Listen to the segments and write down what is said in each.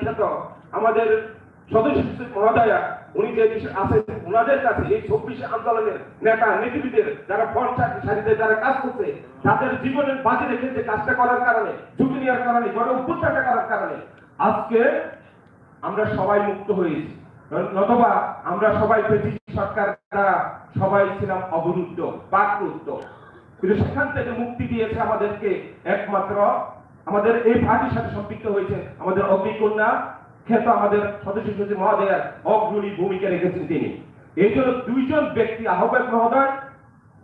খ্যাত আমাদের সদস্য মহোদয়া, উনি যে আছেন ওনাদের কাছে এই চব্বিশে আন্দোলনের নেতা নেতৃত্বের যারা ফ্রন্ট সারিতে যারা কাজ করছে, তাদের জীবনের বাজি রেখে যে কাজটা করার কারণে, ঝুঁকি নেওয়ার কারণে গণ উত্থানটা করার কারণে, আজকে আমরা সবাই মুক্ত হয়েছি। নতবা আমরা সবাই ব্রিটিশ সরকার দ্বারা সবাই ছিলাম অবরুদ্ধ, বাকরুদ্ধ। কিন্তু সেখান থেকে মুক্তি দিয়েছে আমাদেরকে একমাত্র আমাদের এই পার্টির সাথে সম্পৃক্ত হয়েছে আমাদের অগ্নিকন্যা খ্যাত আমাদের সদস্য সচিব মহোদয়ের অগ্রণী ভূমিকা রেখেছেন তিনি। এই জন্য দুইজন ব্যক্তি আহ্বায়ক মহোদয়,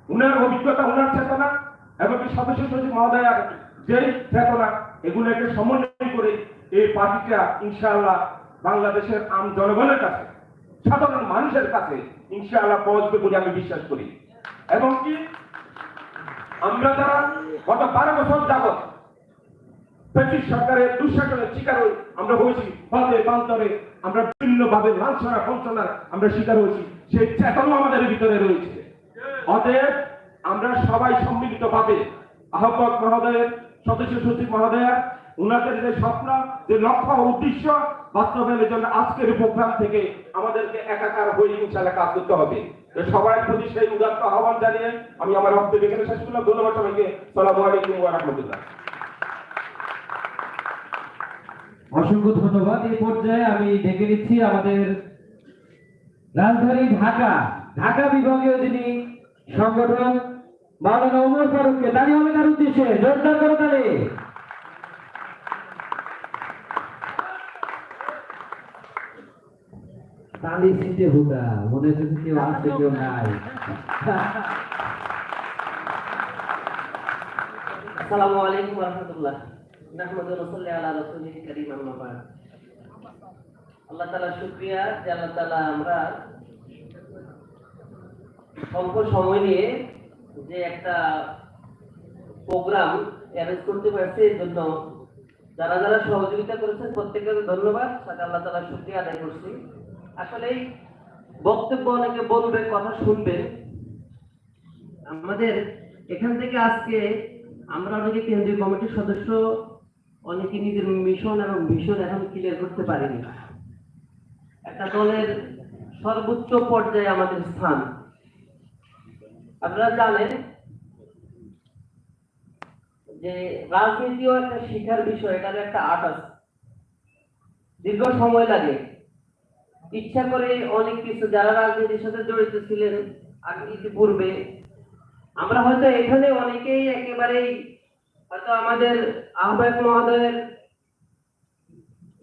উনার অভিজ্ঞতা, উনার চেতনা, এবং সদস্য সচিব মহোদয়ার যে চেতনা, এগুলোকে সমন্বয় করে এই পার্টিটা ইনশাআল্লাহ বাংলাদেশের আম জনগণের কাছে, সাধারণ মানুষের কাছে ইনশাআল্লাহ পৌঁছবে বলে আমি বিশ্বাস করি। এবং কি? আমরা যারা গত বারো বছর যাবত ব্রিটিশ সরকারের দুঃশাসনের শিকার আমরা হয়েছি। আমরা লাঞ্ছনা বঞ্চনার আমরা শিকার হয়েছি। সেই আমাদের ভিতরে রয়েছে। অতএব আমরা সবাই সম্মিলিত ভাবে আহ্বায়ক মহোদয়ের সদস্য সচিব যে স্বপ্ন, যে লক্ষ্য উদ্দেশ্য, বাস্তবায়নের জন্য আজকের প্রোগ্রাম থেকে আমাদেরকে একাকার হয়ে ইনশাল্লাহ কাজ করতে হবে। সবার প্রতি সেই উদাত্ত আহ্বান জানিয়ে আমি আমার বক্তব্য শেষ করলাম। ধন্যবাদ সবাইকে। সালামু আলাইকুম অসংখ্য ধন্যবাদ। এই পর্যায়ে আমি ডেকে নিচ্ছি আমাদের রাজধানী ঢাকা ঢাকা বিভাগীয় যিনি সংগঠন মাওলানা ওমর ফারুককে দাঁড়িয়ে হবে তার উদ্দেশ্যে জোরদার করে তালে। তালি সিটে হুদা, মনে হচ্ছে কেউ আসছে কেউ নাই। আসসালামু আলাইকুম রহমতুল্লাহ। নাহমাদু রাসূলি আলা রাসূলিল কারীম আম্মা বাদ। আল্লাহ তাআলা শুকরিয়া যে আল্লাহ তাআলা আমরা স্বল্প সময় নিয়ে যে একটা প্রোগ্রাম অ্যারেঞ্জ করতে পারছি এর জন্য যারা যারা সহযোগিতা করেছেন প্রত্যেকের ধন্যবাদ। সাথে আল্লাহ তালা শুকরিয়া আদায় করছি। আসলে এই বক্তব্য অনেকে বলবে, কথা শুনবে। আমাদের এখান থেকে আজকে আমরা অনেকে কেন্দ্রীয় কমিটির সদস্য অনেকে নিজের মিশন এবং ভিশন এখন ক্লিয়ার করতে পারিনি। একটা দলের সর্বোচ্চ পর্যায়ে আমাদের স্থান। আপনারা জানেন যে রাজনীতিও একটা শিখার বিষয় এটার একটা আর্ট আছে। দীর্ঘ সময় লাগে। ইচ্ছা করে অনেক কিছু, যারা রাজনীতির সাথে জড়িত ছিলেন আগে ইতিপূর্বে আমরা হয়তো এখানে অনেকেই একেবারেই হয়তো আমাদের আহ্বায়ক মহোদয়ের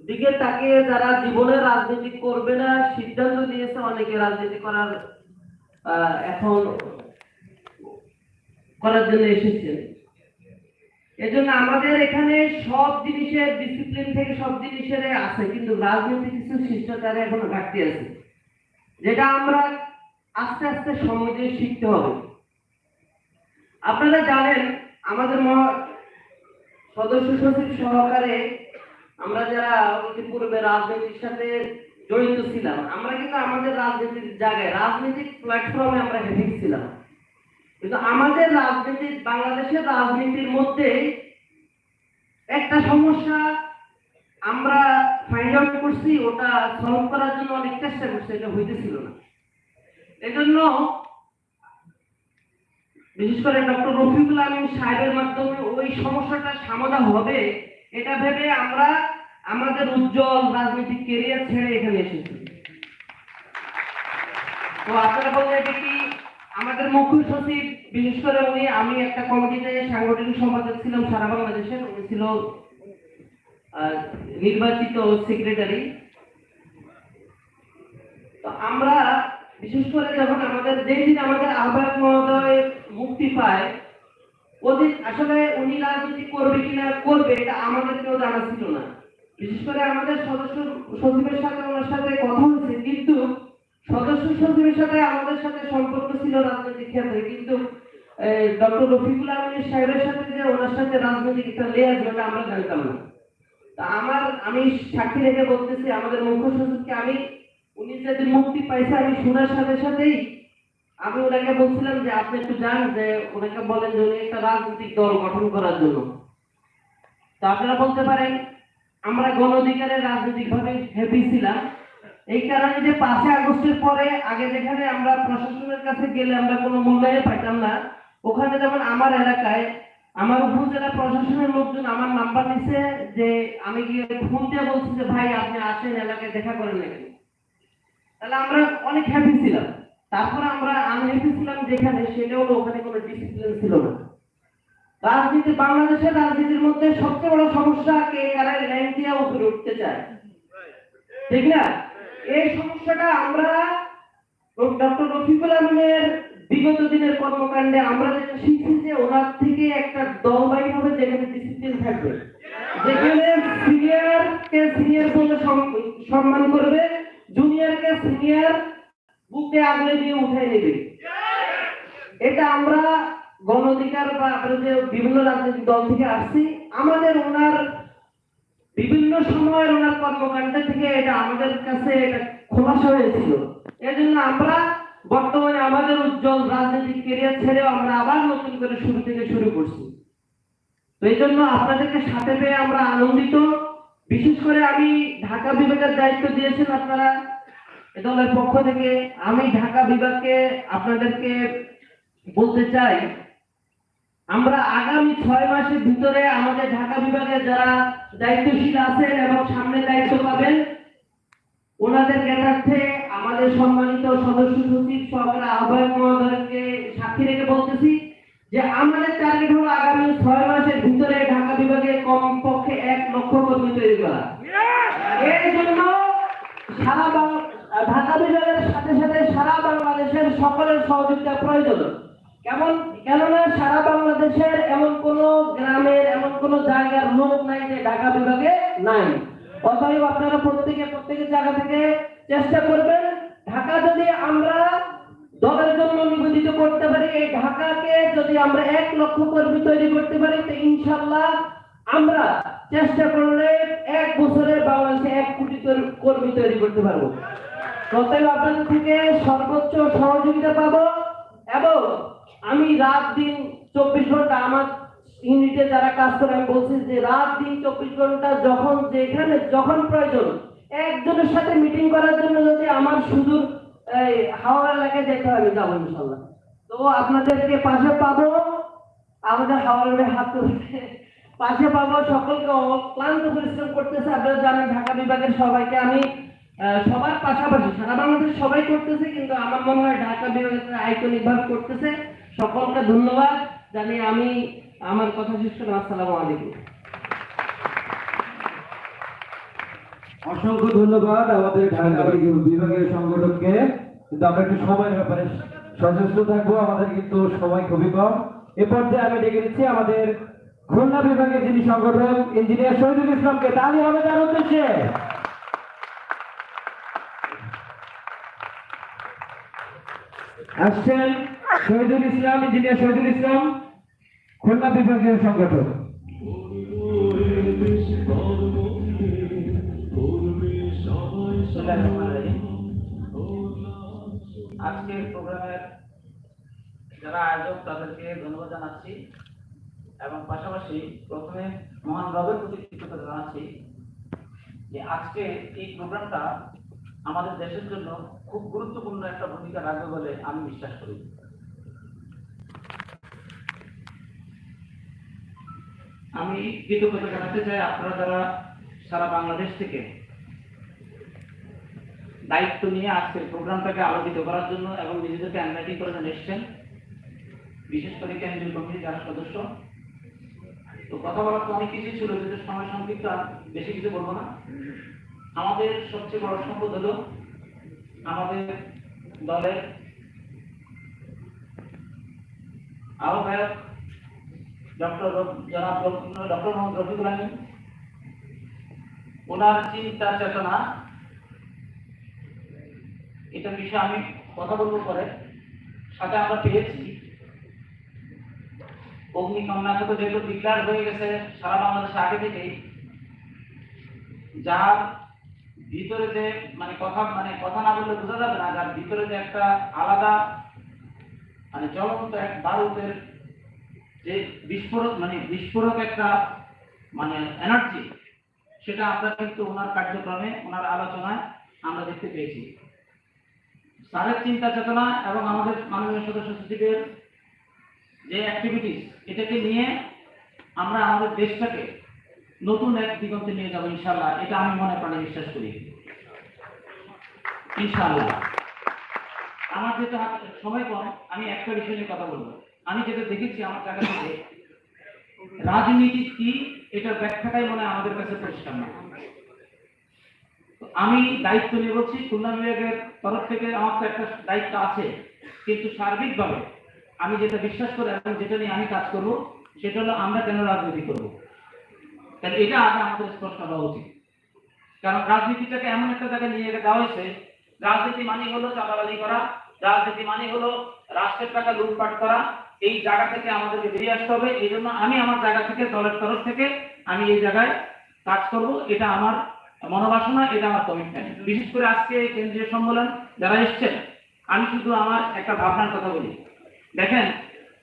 দিকে তাকিয়ে যারা জীবনে রাজনীতি করবে না, সিদ্ধান্ত নিয়েছে অনেকে রাজনীতি করার এখন করার জন্য এসেছেন এজন্য আমাদের এখানে সব জিনিসের ডিসিপ্লিন থেকে সব জিনিসের আছে, কিন্তু রাজনীতি কিছু শিষ্টাচারে এখনও ঘাটতি আছে। যেটা আমরা আস্তে আস্তে দিয়ে শিখতে হবে। আপনারা জানেন, আমাদের মহা- সদস্য সচিব সহকারে আমরা যারা ইতিপূর্বে রাজনীতির সাথে জড়িত ছিলাম, আমরা কিন্তু আমাদের রাজনীতির জায়গায়, রাজনৈতিক প্ল্যাটফর্মে আমরা হেভিক ছিলাম কিন্তু আমাদের রাজনীতির বাংলাদেশের রাজনীতির মধ্যে একটা সমস্যা আমরা ফাইন্ড আউট করছি, ওটা সলভ করার জন্য অনেক চেষ্টা করছি, এটা হইতেছিল না। এজন্য বিশেষ করে ডক্টর রফিকুল আলম সাহেবের মাধ্যমে ওই সমস্যাটা সমাধান হবে, এটা ভেবে আমরা আমাদের উজ্জ্বল রাজনৈতিক কেরিয়ার ছেড়ে এখানে এসেছি। তো আপনারা বললেন এটা কি আমাদের মুখ্য সচিব, বিশেষ করে উনি, আমি একটা কমিটিতে সাংগঠনিক সম্পাদক ছিলাম সারা বাংলাদেশের, উনি ছিল নির্বাচিত সেক্রেটারি তো আমরা বিশেষ করে যখন আমাদের যেই দিন আমাদের আহ্বায়ক মহোদয় মুক্তি পায় ওদিন আসলে উনি রাজনীতি করবে কিনা, করবে, এটা আমাদের কেউ জানা ছিল না। বিশেষ করে আমাদের সদস্য সচিবের সাথে ওনার সাথে কথা হয়েছে, কিন্তু সদস্য সচিবের সাথে আমাদের সাথে সম্পর্ক ছিল রাজনৈতিক ক্ষেত্রে, কিন্তু ডক্টর রফিকুল আলমের সাহেবের সাথে যে ওনার সাথে রাজনৈতিক একটা লেয়ার যেটা আমরা জানতাম না। তা আমার, আমি সাক্ষী রেখে বলতেছি, আমাদের মুখ্য সচিবকে আমি উনি যদি মুক্তি পাইছে, আমি শোনার সাথে সাথেই আমি ওনাকে বলছিলাম যে আপনি একটু জান যে ওনাকে বলেন যে উনি একটা রাজনৈতিক দল গঠন করার জন্য। তো আপনারা বলতে পারেন, আমরা গণ রাজনৈতিক ভাবে হ্যাপি ছিলাম। এই কারণে যে পাঁচই আগস্টের পরে আগে যেখানে আমরা প্রশাসনের কাছে গেলে আমরা কোনো মূল্যায়ন পাইতাম না, ওখানে যেমন আমার এলাকায়, আমার উপজেলা প্রশাসনের লোকজন আমার নাম্বার নিছে যে আমি গিয়ে ফোন দিয়ে বলছি যে, ভাই, আপনি আসেন, এলাকায় দেখা করেন নাকি? তাহলে আমরা অনেক হ্যাপি ছিলাম। তারপর আমরা আনহ্যাপি ছিলাম যেখানে, সেটা ওখানে কোনো ডিসিপ্লিন ছিল না। রাজনীতি, বাংলাদেশের রাজনীতির মধ্যে সবচেয়ে বড় সমস্যা কে, কারা দিয়ে উপরে উঠতে চায়। ঠিক না? এই সমস্যাটা আমরা ডক্টর রফিকুল আলমের বিগত দিনের কর্মকাণ্ডে আমরা যেটা শিখছি যে ওনার থেকে একটা দলবাহী হবে যেখানে ডিসিপ্লিন থাকবে আগলে দিয়ে উঠাই নেবে। এটা আমরা গণ অধিকার বা যে বিভিন্ন রাজনৈতিক দল থেকে আসছি। আমাদের ওনার বিভিন্ন সময়ের ওনার কর্মকাণ্ড থেকে এটা আমাদের কাছে এটা খোলাসা হয়েছিল। এই জন্য আমরা বর্তমানে আমাদের উজ্জ্বল রাজনৈতিক কেরিয়ার ছেড়েও আমরা আবার নতুন করে শুরু থেকে শুরু করছি। তো এই জন্য আপনাদেরকে সাথে পেয়ে আমরা আনন্দিত। বিশেষ করে আমি ঢাকা বিভাগের দায়িত্ব দিয়েছেন আপনারা। দলের পক্ষ থেকে আমি ঢাকা বিভাগকে আপনাদেরকে বলতে চাই আমরা আগামী ছয় মাসের ভিতরে আমাদের ঢাকা বিভাগের যারা দায়িত্বশীল আছেন এবং সামনে দায়িত্ব পাবেন ওনাদের জ্ঞাতার্থে আমাদের সম্মানিত সদস্য সচিব সরকার আহ্বায়ক মহোদয়কে সাক্ষী রেখে বলতেছি যে আমাদের টার্গেট হলো আগামী ছয় মাসের ভিতরে ঢাকা বিভাগে কমপক্ষে এক লক্ষ কর্মী তৈরি করা। এর জন্য সারা ঢাকা বিভাগের সাথে সাথে সারা বাংলাদেশের সকলের সহযোগিতা প্রয়োজন। কেমন? কেননা সারা বাংলাদেশের এমন কোন গ্রামের, এমন কোন জায়গার লোক নাই যে ঢাকা বিভাগে নাই। অতএব আপনারা প্রত্যেকে প্রত্যেকের জায়গা থেকে চেষ্টা করবেন, ঢাকা যদি আমরা দলের জন্য নিবেদিত করতে পারি, এই ঢাকাকে যদি আমরা এক লক্ষ কর্মী তৈরি করতে পারি, তো ইনশাল্লাহ আমরা চেষ্টা করলে এক বছরে বাংলাদেশে এক কোটি কর্মী তৈরি করতে পারব। অতএব আপনাদের থেকে সর্বোচ্চ সহযোগিতা পাবো এবং আমি রাত দিন চব্বিশ ঘণ্টা আমার ইউনিটে যারা কাজ করে, আমি বলছি যে রাত দিন চব্বিশ ঘণ্টা যখন যেখানে যখন প্রয়োজন, একজনের সাথে মিটিং করার জন্য যদি আমার সুদূর হাওড়া এলাকায় যেতে হবে যাব ইনশাল্লাহ। তো আপনাদেরকে পাশে পাবো, আমাদের হাওড়ার হাত পাশে পাবো সকলকে ক্লান্ত পরিশ্রম করতেছে। আপনারা জানেন ঢাকা বিভাগের সবাইকে আমি সবার পাশাপাশি সারা বাংলাদেশ সবাই করতেছে কিন্তু আমার মনে হয় ঢাকা বিভাগের আইকনিক ভাবে করতেছে। সকলকে ধন্যবাদ। জানি আমি আমার কথা শেষ করলাম। আসসালামু আলাইকুম। অসংখ্য ধন্যবাদ আমাদের ঢাকা বিভাগীয় সংগঠনকে কিন্তু আমরা একটু সময়ের ব্যাপারে সচেষ্ট থাকব। আমাদের কিন্তু সময় খুবই কম। এ পর্যায়ে আমি ডেকে দিচ্ছি আমাদের খুলনা বিভাগের যিনি সংগঠক, ইঞ্জিনিয়ার শহীদুল ইসলামকে তাহলে হবে তার উদ্দেশ্যে। আসছেন শহীদুল ইসলাম, ইঞ্জিনিয়ার শহীদুল ইসলাম, খুলনা বিভাগীয় সংগঠক। আজকের প্রোগ্রামের যারা আয়োজক, তাদেরকে ধন্যবাদ জানাচ্ছি। এবং পাশাপাশি প্রথমে মহান রবের প্রতি কৃতজ্ঞতা জানাচ্ছি যে আজকে এই প্রোগ্রামটা আমাদের দেশের জন্য খুব গুরুত্বপূর্ণ একটা ভূমিকা রাখবে বলে আমি বিশ্বাস করি। আমি কৃতজ্ঞতা জানাতে চাই আপনারা যারা সারা বাংলাদেশ থেকে দায়িত্ব নিয়ে আজকের প্রোগ্রামটাকে আলোকিত করার জন্য এবং নিজেদেরকে অ্যানলাইটিং করে এসছেন, বিশেষ করে কেন্দ্রীয় কমিটির যারা সদস্য তো কথা বলার তো অনেক কিছু ছিল, কিন্তু সময় সংক্ষিপ্ত বেশি কিছু বলব না। আমাদের সবচেয়ে বড় সম্পদ হলো আমাদের দলের আহ্বায়ক ডক্টর জনাব ডক্টর মোহাম্মদ রফিকুল ওনার চিন্তা চেতনা এটা বিষয়ে আমি কথা বলব পরে। সাথে আমরা পেয়েছি অগ্নিকন্যা তো যেহেতু ডিক্লার হয়ে গেছে, সারা বাংলাদেশে আগে থেকেই, যার ভিতরে যে মানে কথা মানে কথা না বললে বোঝা যাবে না, যার ভিতরে যে একটা আলাদা মানে জ্বলন্ত এক বারুদের যে বিস্ফোরক মানে বিস্ফোরক একটা মানে এনার্জি সেটা আমরা কিন্তু ওনার কার্যক্রমে, ওনার আলোচনায় আমরা দেখতে পেয়েছি। স্যারের চিন্তা চেতনা এবং আমাদের মাননীয় সদস্য সচিবের যে অ্যাক্টিভিটিস এটাকে নিয়ে আমরা আমাদের দেশটাকে নতুন এক দিগন্তে নিয়ে যাব ইনশাল্লাহ এটা আমি মনে প্রাণে বিশ্বাস করি। ইনশাল্লাহ আমার যেটা সময় কম, আমি একটা বিষয় নিয়ে কথা বলব। আমি যেটা দেখেছি আমার জায়গা থেকে, রাজনীতি কি এটার ব্যাখ্যাটাই মনে আমাদের কাছে পরিষ্কার না। আমি দায়িত্ব নিয়ে বলছি, খুলনা বিভাগের তরফ থেকে আমার তো একটা দায়িত্ব আছে, কিন্তু সার্বিকভাবে আমি যেটা বিশ্বাস করি এবং যেটা নিয়ে আমি কাজ করব, সেটা হলো আমরা কেন রাজনীতি করব? তাহলে এটা আগে আমাদের স্পষ্ট হওয়া উচিত। কারণ রাজনীতিটাকে এমন একটা জায়গায় নিয়ে দেওয়া হয়েছে, রাজনীতি মানে হলো চাঁদাবাজি করা, রাজনীতি মানে হলো রাষ্ট্রের টাকা লুটপাট করা, এই জায়গা থেকে আমাদেরকে বেরিয়ে আসতে হবে, এই জন্য আমি আমার জায়গা থেকে, দলের তরফ থেকে আমি এই জায়গায় কাজ করব, এটা আমার মনোবাসনা, এটা আমার কমিটমেন্ট বিশেষ করে আজকে কেন্দ্রীয় সম্মেলন যারা এসছেন, আমি শুধু আমার একটা ভাবনার কথা বলি। দেখেন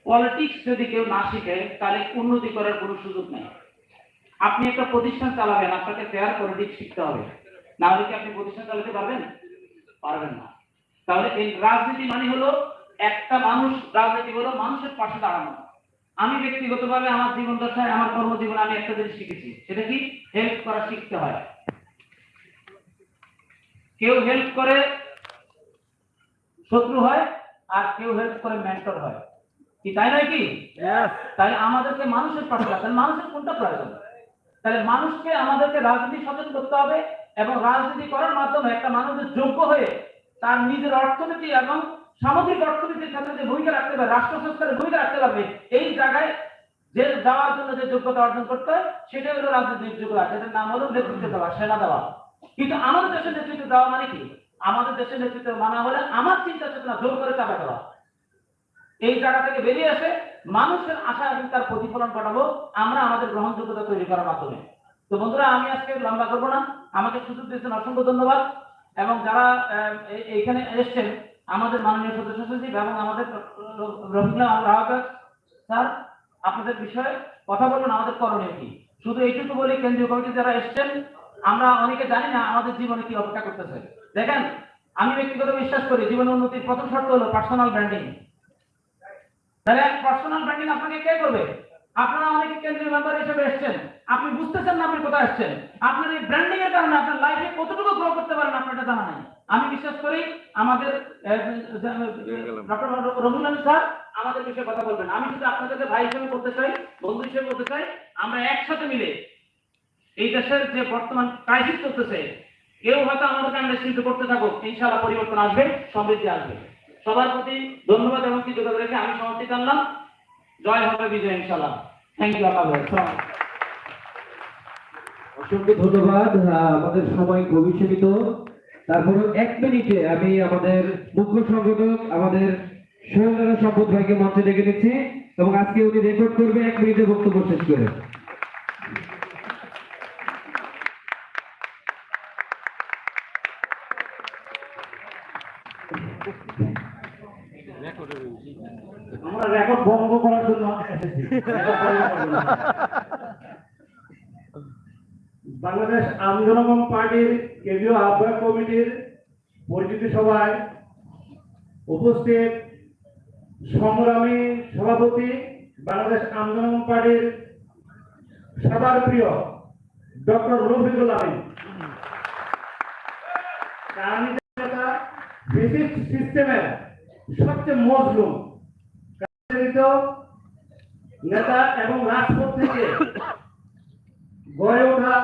পলিটিক্স যদি কেউ না শিখে, তাহলে উন্নতি করার কোনো সুযোগ নেই। আপনি একটা প্রতিষ্ঠান চালাবেন, আপনাকে ফেয়ার পলিটিক্স শিখতে হবে। না হলে কি আপনি প্রতিষ্ঠান চালাতে পারবেন? পারবেন না। তাহলে এই রাজনীতি মানে হলো, একটা মানুষ রাজনীতি হলো মানুষের পাশে দাঁড়ানো। আমি ব্যক্তিগতভাবে আমার জীবন দশায় আমার কর্মজীবনে আমি একটা জিনিস শিখেছি, সেটা কি? হেল্প করা শিখতে হয়। কেউ হেল্প করে, শত্রু হয় আর কেউ হেল্প করে মেন্টর হয়। কি তাই নয় কি? তাহলে আমাদেরকে মানুষের পাশে রাখতে মানুষের কোনটা প্রয়োজন? তাহলে মানুষকে আমাদেরকে রাজনীতি সচেতন করতে হবে এবং রাজনীতি করার মাধ্যমে একটা মানুষের যোগ্য হয়ে তার নিজের অর্থনীতি এবং সামগ্রিক অর্থনীতির ক্ষেত্রে যে ভূমিকা রাখতে পারবে রাষ্ট্র সংস্কারের ভূমিকা রাখতে পারবে এই জায়গায় যে যাওয়ার জন্য যে যোগ্যতা অর্জন করতে হয় সেটাই হলো রাজনীতির যোগ্যতা। সেটার নাম হলো নেতৃত্ব দেওয়া সেনা দেওয়া। কিন্তু আমাদের দেশের নেতৃত্ব দেওয়া মানে কি? আমাদের দেশের নেতৃত্ব মানা হলে আমার চিন্তা চেতনা জোর করে চাপা দেওয়া। এই জায়গা থেকে বেরিয়ে এসে মানুষের আশা তার প্রতিফলন ঘটাবো আমরা আমাদের গ্রহণযোগ্যতা তৈরি করার মাধ্যমে। তো বন্ধুরা, আমি আজকে লম্বা করব না। আমাকে সুযোগ দিয়েছেন অসংখ্য ধন্যবাদ। এবং যারা এইখানে এসেছেন, আমাদের মাননীয় সদস্য সচিব এবং আমাদের রবীন্দ্র স্যার, আপনাদের বিষয়ে কথা বলুন, আমাদের করণীয় কি? শুধু এইটুকু বলি, কেন্দ্রীয় কমিটি যারা এসেছেন, আমরা অনেকে জানি না আমাদের জীবনে কি অপেক্ষা করতেছে। দেখেন, আমি ব্যক্তিগত বিশ্বাস করি জীবনের উন্নতির প্রথম শর্ত হলো পার্সোনাল ব্র্যান্ডিং তাহলে পার্সোনাল ব্র্যান্ডিং আপনাকে কে করবে? আপনারা অনেকে কেন্দ্রীয় মেম্বার হিসেবে এসেছেন। আপনি বুঝতেছেন না আপনি কোথায় আসছেন আপনার এই ব্র্যান্ডিং এর কারণে আপনার লাইফে কতটুকু গ্রো করতে পারেন আপনার এটা জানা নাই। আমি বিশ্বাস করি আমাদের ডক্টর রঘুনাথ স্যার আমাদের বিষয়ে কথা বলবেন। আমি শুধু আপনাদেরকে ভাই হিসেবে বলতে চাই, বন্ধু হিসেবে বলতে চাই, আমরা একসাথে মিলে এই দেশের যে বর্তমান ক্রাইসিস চলতেছে কেউ হয়তো আমাদেরকে আন্ডারস্ট্যান্ড করতে থাকো ইনশাআল্লাহ পরিবর্তন আসবে, সমৃদ্ধি আসবে। সবার প্রতি ধন্যবাদ এবং কৃতজ্ঞতা রেখে আমি সমাপ্তি টানলাম জয় হবে বিজয়, ইনশাআল্লাহ। থ্যাংক ইউ আল্লাহ। অসংখ্য ধন্যবাদ আমাদের সময় খুবই তারপরে এক মিনিটে আমি আমাদের মুখ্য সংগঠক, আমাদের সম্পদ ভাইকে মঞ্চে ডেকে নিচ্ছি এবং আজকে উনি রেকর্ড করবে এক মিনিটে বক্তব্য শেষ করে আমরা রেকর্ড ভঙ্গ করার জন্য এসেছি বাংলাদেশ আন্দোলন পার্টির কেন্দ্রীয় আহ্বায়ক কমিটির পরিচিতি সভায় উপস্থিত সংগ্রামী সভাপতি বাংলাদেশ আন্দোলন পার্টির সবার প্রিয় ডক্টর রফিকুল ফেসিস্ট সিস্টেমের সবচেয়ে মজলুম। নেতা এবং রাজপথ থেকে গড়ে ওঠা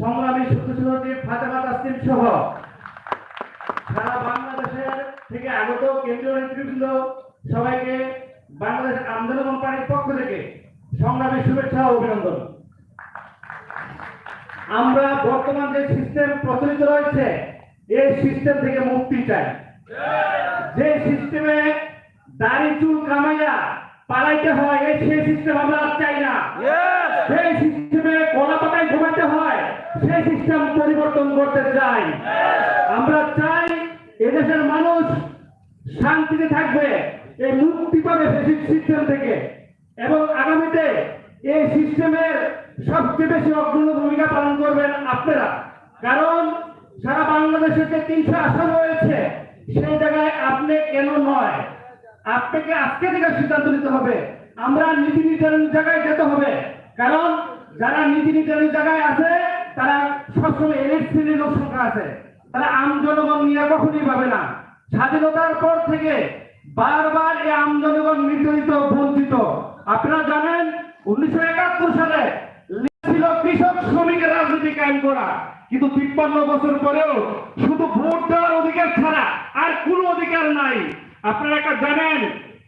সংগ্রামী সচিব ফাতেমা তাসলিম সহ সারা বাংলাদেশের থেকে আগত কেন্দ্রীয় নেতৃবৃন্দ সবাইকে বাংলাদেশ আন্দোলন পার্টির পক্ষ থেকে সংগ্রামী শুভেচ্ছা ও অভিনন্দন। আমরা বর্তমান যে সিস্টেম প্রচলিত রয়েছে, এই সিস্টেম থেকে মুক্তি চাই। যে সিস্টেমে দাড়ি চুল কামাইয়া পালাইতে হয় এই সেই সিস্টেম আমরা আর চাই না। সেই সিস্টেমে কলা পাতায় ঘুমাতে হয় সেই সিস্টেম পরিবর্তন করতে চাই। আমরা চাই এদেশের মানুষ শান্তিতে থাকবে এই মুক্তি পাবে সেই সিস্টেম থেকে। এবং আগামীতে এই সিস্টেমের সবচেয়ে বেশি অগ্রণী ভূমিকা পালন করবেন আপনারা। কারণ সারা বাংলাদেশে যে তিনশো আসন রয়েছে সেই জায়গায় আপনি কেন নয়? আপনাকে আজকে থেকে সিদ্ধান্ত নিতে হবে। আমরা নীতি নির্ধারণের জায়গায় যেতে হবে। কারণ যারা নীতি নির্ধারণের জায়গায় আছে, তারা সবসময় এলিট শ্রেণির লোক সংখ্যা আছে। তারা আম জনগণ নিয়ে কখনই পাবে না। স্বাধীনতার পর থেকে বারবার এই আম জনগণ নির্যাতিত বঞ্চিত। আপনারা জানেন, উনিশশো একাত্তর সালে ছিল কৃষক শ্রমিকের রাজনীতি কায়েম করা কিন্তু তিপ্পান্ন বছর পরেও শুধু ভোট দেওয়ার অধিকার ছাড়া আর আপনারা একটা জানেন,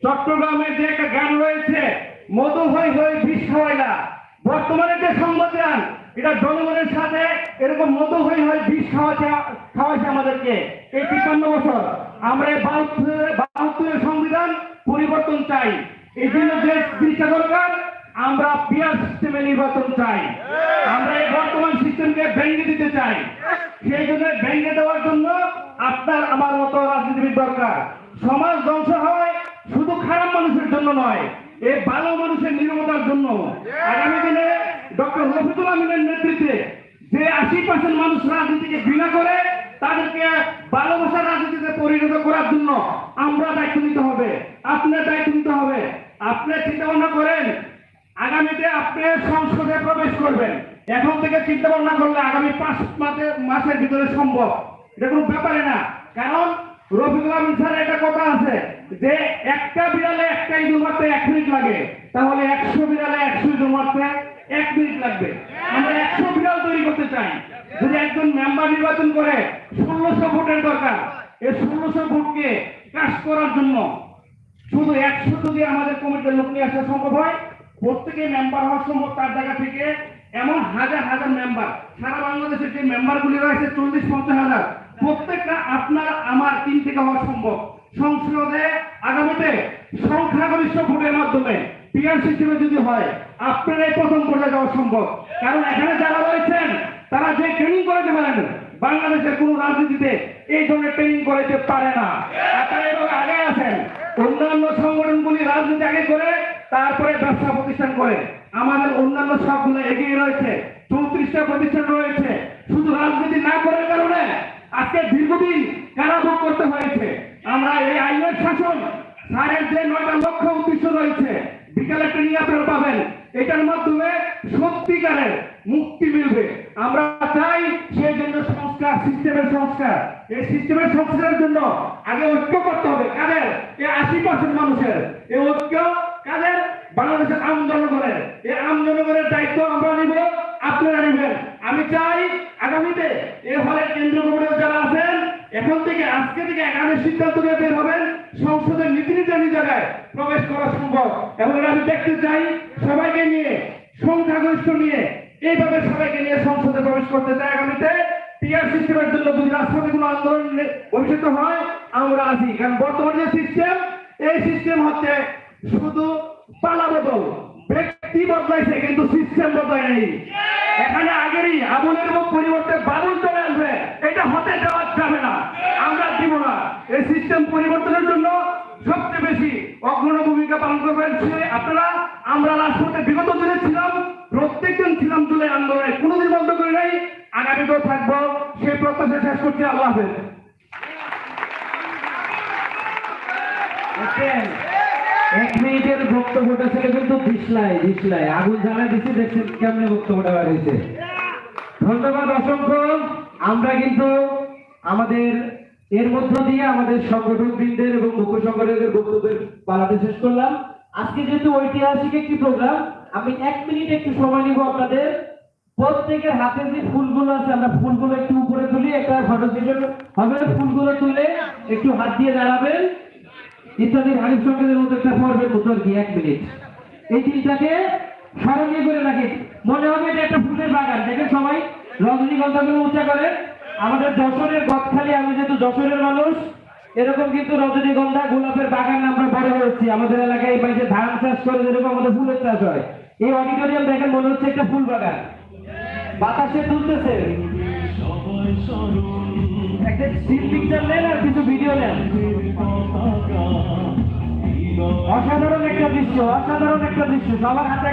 চট্টগ্রামে যে একটা গান রয়েছে মধু হই হই বিষ খাওয়াই না। বর্তমানে যে সংবিধান এটা জনগণের সাথে এরকম মতো হয়ে হয় বিষ খাওয়াচ্ছে খাওয়াচ্ছে আমাদেরকে। এই তিপ্পান্ন বছর আমরা বাহাত্তরের সংবিধান পরিবর্তন চাই। এই জন্য যে জিনিসটা দরকার, আমরা পিয়ার সিস্টেমে নির্বাচন চাই। আমরা এই বর্তমান সিস্টেমকে ভেঙে দিতে চাই। সেই জন্য ভেঙে দেওয়ার জন্য আপনার, আমার মতো রাজনীতিবিদ দরকার। সমাজ ধ্বংস হয় শুধু খারাপ মানুষের জন্য নয় এই ভালো মানুষের নিরবতার জন্য। আগামী দিনে ডক্টর রফিকুল আমিনের নেতৃত্বে যে আশি পার্সেন্ট মানুষ রাজনীতিকে ঘৃণা করে, তাদেরকে ভালোবাসার রাজনীতিতে পরিণত করার জন্য আমরা দায়িত্ব নিতে হবে। আপনার দায়িত্ব নিতে হবে। আপনি চিন্তা ভাবনা করেন, আগামীতে আপনি সংসদে প্রবেশ করবেন। এখন থেকে চিন্তা ভাবনা করলে আগামী পাঁচ মাসে মাসের ভিতরে সম্ভব। এটা কোনো ব্যাপারে না। কারণ রফিকুল স্যার, একটা কথা আছে যে একটা বিড়ালে একটা ইঁদুর মারতে এক মিনিট লাগে। তাহলে একশো বিড়ালে একশো ইঁদুর মারতে এক মিনিট লাগবে। আমরা একশো বিড়াল তৈরি করতে চাই। যদি একজন মেম্বার নির্বাচন করে, ষোলোশো ভোটের দরকার। এই ষোলোশো ভোটকে কাজ করার জন্য শুধু একশো যদি আমাদের কমিটির লোক নিয়ে আসা সম্ভব হয়, প্রত্যেকে মেম্বার হওয়ার সম্ভব তার জায়গা থেকে। এমন হাজার হাজার মেম্বার সারা বাংলাদেশের যে মেম্বারগুলি রয়েছে, চল্লিশ, পঞ্চাশ হাজার। প্রত্যেকটা আপনার, আমার তিন থেকে হওয়া সম্ভব। সংসদে আগামীতে সংখ্যাগরিষ্ঠ ভোটের মাধ্যমে পিয়ার সিস্টেমে যদি হয়, আপনারাই প্রথম পর্যায়ে যাওয়া সম্ভব। কারণ এখানে যারা রয়েছেন, তারা যে ট্রেনিং করাতে পারেন, বাংলাদেশের কোন রাজনীতিতে এই ধরনের ট্রেনিং করাইতে পারে না। আপনারা আগে আছেন অন্যান্য সংগঠনগুলি রাজনীতি আগে করে, তারপরে ব্যবসা প্রতিষ্ঠান করে। আমাদের অন্যান্য সবগুলো এগিয়ে রয়েছে। চৌত্রিশটা প্রতিষ্ঠান রয়েছে। শুধু রাজনীতি না করার কারণে আজকে দীর্ঘদিন কারাভোগ করতে হয়েছে। আমরা এই আইনের শাসন স্যারের যে নয়টা লক্ষ্য উদ্দেশ্য রয়েছে, বিকালে ট্রেনিং আপনারা পাবেন। এটার মাধ্যমে সত্যিকারের মুক্তি মিলবে। আমরা চাই সেই জন্য সংস্কার, সিস্টেমের সংস্কার। এই সিস্টেমের সংস্কারের জন্য আগে ঐক্য করতে হবে। কাদের? এই আশি পার্সেন্ট মানুষের। এই ঐক্য কাদের? বাংলাদেশের আম জনগণের। এই আম জনগণের দায়িত্ব আমরা নিব। আপনারা নেবেন আমি চাই আগামীতে এই হলের কেন্দ্রীয় কমিটির যারা আছেন, এখন থেকে আজকে থেকে আগামী সিদ্ধান্ত নিয়ে বের হবেন, সংসদের নীতি নির্ধারণী জায়গায় প্রবেশ করা সম্ভব। এবং আমি দেখতে চাই সবাইকে নিয়ে, সংখ্যাগরিষ্ঠ নিয়ে, এইভাবে সবাইকে নিয়ে সংসদে প্রবেশ করতে চাই আগামীতে। টিআর সিস্টেমের জন্য যদি রাষ্ট্রপতি কোনো আন্দোলন ভবিষ্যতে হয়, আমরা আছি। কারণ বর্তমান যে সিস্টেম, এই সিস্টেম হচ্ছে শুধু পালা বদল ব্যক্তি বদলাইছে, কিন্তু সিস্টেম বদলায় নেই। এখানে আগেরই আবুলের মুখ পরিবর্তে বাবুল চলে আসবে। এটা হতে দেওয়া যাবে না। আমরা দিব না। এই সিস্টেম পরিবর্তনের জন্য সবচেয়ে বেশি অগ্রণী ভূমিকা পালন করবেন আপনারা। আমরা রাজপথে বিগত দিনে ছিলাম প্রত্যেকদিন ছিলাম জুলাই আন্দোলনে, কোনোদিন বন্ধ করে নাই। আগামীতেও থাকব। সেই প্রত্যাশা শেষ করছি। আল্লাহ হাফেজ? এক মিনিটের বক্তব্যটা ছিল কিন্তু দিশলাই দিশলাই আগুন জ্বালা দিচ্ছে দেখছেন কেমনে বক্তব্যটা বাড়িয়েছে। ধন্যবাদ অসংখ্য। আমরা কিন্তু আমাদের, এর মধ্য দিয়ে আমাদের সংগঠক বৃন্দের এবং মুখ্য সংগঠকের বক্তব্যের পালাতে শেষ করলাম। আজকে যেহেতু ঐতিহাসিক একটি প্রোগ্রাম আমি এক মিনিট একটু সময় নিব আপনাদের। প্রত্যেকের হাতে যে ফুলগুলো আছে, আমরা ফুলগুলো একটু উপরে তুলি, একটা ফটো সেশন হবে, ফুলগুলো তুলে একটু হাত দিয়ে দাঁড়াবেন। ইত্যাদি হারিফ সঙ্গীতের মতো একটা পর্বের মতো আর কি, এক মিনিট। এই জিনিসটাকে স্মরণীয় করে রাখি। মনে হবে এটা একটা ফুলের বাগান। দেখেন সবাই রজনীগন্ধাগুলো উঁচা করে। আমাদের যশোরের গদখালি, আমি যেহেতু যশোরের মানুষ, এরকম কিন্তু রজনীগন্ধা গোলাপের বাগান আমরা বড় হয়েছি আমাদের এলাকায় এই ধান চাষ করে, যেরকম আমাদের ফুলের চাষ হয়। এই অডিটোরিয়াম দেখেন, মনে হচ্ছে একটা ফুল বাগান। বাতাসে তুলতেছে একটা স্টিল নেন আর কিছু ভিডিও নেন। অসাধারণ একটা দৃশ্য, অসাধারণ একটা দৃশ্য, সবার হাতে